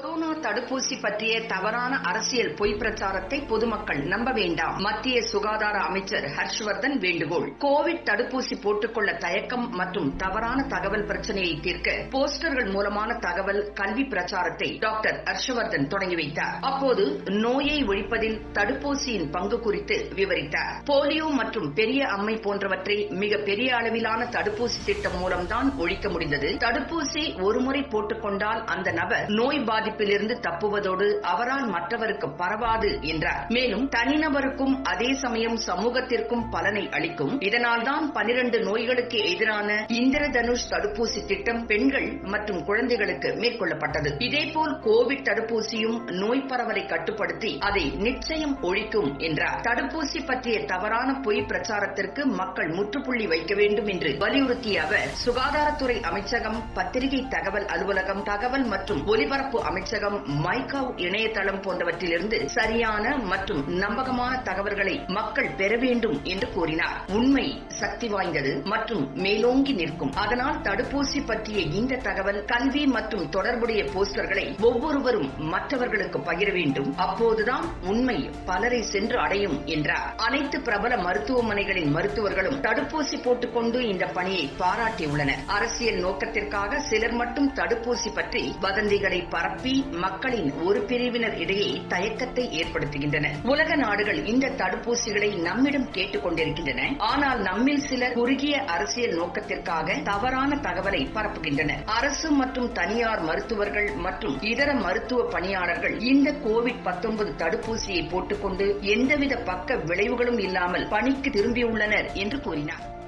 Corona தடுப்பூசி பற்றிய தவறான அரசியல் பொய் பிரச்சாரத்தை பொதுமக்கள் நம்ப வேண்டாம். மத்திய சுகாதார அமைச்சர் ஹர்ஷ்வர்தன் வேண்டுகோள். கோவிட் தடுப்பூசி போட்டுக்கொள்ள தயக்கம் மற்றும் தவறான தகவல் பிரச்சனையை தீர்க்க போஸ்டர்கள் மூலமான தகவல் கல்வி பிரச்சாரத்தை டாக்டர் ஹர்ஷவர்தன் தொடங்கி வைத்தார். அப்போது நோயை ஒழிப்பதில் தடுப்பூசியின் பங்கு குறித்து விவரித்தார். போலியோ மற்றும் பெரிய அம்மை போன்றவற்றை மிக பெரிய அளவிலான தடுப்பூசி திட்டம் மூலம்தான் ஒழிக்க முடிந்தது. தடுப்பூசி ஒருமுறை போட்டுக்கொண்டால் அந்த நபர் நோய் பாதிப்பிலிருந்து தப்புவதோடு அவரால் மற்றவருக்கு பரவாது என்றார். மேலும் தனிநபருக்கும் அதே சமயம் சமூகத்திற்கும் பலனை அளிக்கும். இதனால்தான் பனிரண்டு நோய்களுக்கு எதிரான இந்திர தனுஷ் தடுப்பூசி திட்டம் பெண்கள் மற்றும் குழந்தைகளுக்கு மேற்கொள்ளப்பட்டது. இதேபோல் கோவிட் தடுப்பூசியும் நோய் பரவலை கட்டுப்படுத்தி அதை நிச்சயம் ஒழிக்கும் என்றார். தடுப்பூசி பற்றிய தவறான பொய் பிரச்சாரத்திற்கு மக்கள் முற்றுப்புள்ளி வைக்க வேண்டும் என்று வலியுறுத்திய அவர் சுகாதாரத்துறை அமைச்சகம் பத்திரிகை தகவல் அலுவலகம் தகவல் மற்றும் ஒலிபரப்பு அமைச்சகம் மைகாவ் இணையதளம் போன்றவற்றிலிருந்து சரியான மற்றும் நம்பகமான தகவல்களை மக்கள் பெற வேண்டும் என்று கூறினார். உண்மை சக்தி வாய்ந்தது மற்றும் மேலோங்கி நிற்கும். அதனால் தடுப்பூசி பற்றிய இந்த தகவல் கல்வி மற்றும் தொடர்புடைய போஸ்டர்களை ஒவ்வொருவரும் மற்றவர்களுக்கு பகிர வேண்டும். அப்போதுதான் உண்மை பலரை சென்று அடையும் என்றார். அனைத்து பிரபல மருத்துவமனைகளின் மருத்துவர்களும் தடுப்பூசி போட்டுக்கொண்டு இந்த பணியை பாராட்டியுள்ளனர். அரசியல் நோக்கத்திற்காக சிலர் மட்டும் தடுப்பூசி பற்றி வதந்திகளை பரப்ப மக்களின் ஒரு பிரிவினர் இடையே தயக்கத்தை ஏற்படுத்துகின்றன. உலக நாடுகள் இந்த தடுப்பூசிகளை நம்மிடம் கேட்டுக் கொண்டிருக்கின்றன ஆனால் நம்மில் சிலர் குறுகிய அரசியல் நோக்கத்திற்காக தவறான தகவலை பரப்புகின்றனர். அரசு மற்றும் தனியார் மருத்துவர்கள் மற்றும் இதர மருத்துவ பணியாளர்கள் இந்த கோவிட் தடுப்பூசியை போட்டுக்கொண்டு எந்தவித பக்க விளைவுகளும் இல்லாமல் பணிக்கு திரும்பியுள்ளனர் என்று கூறினார்.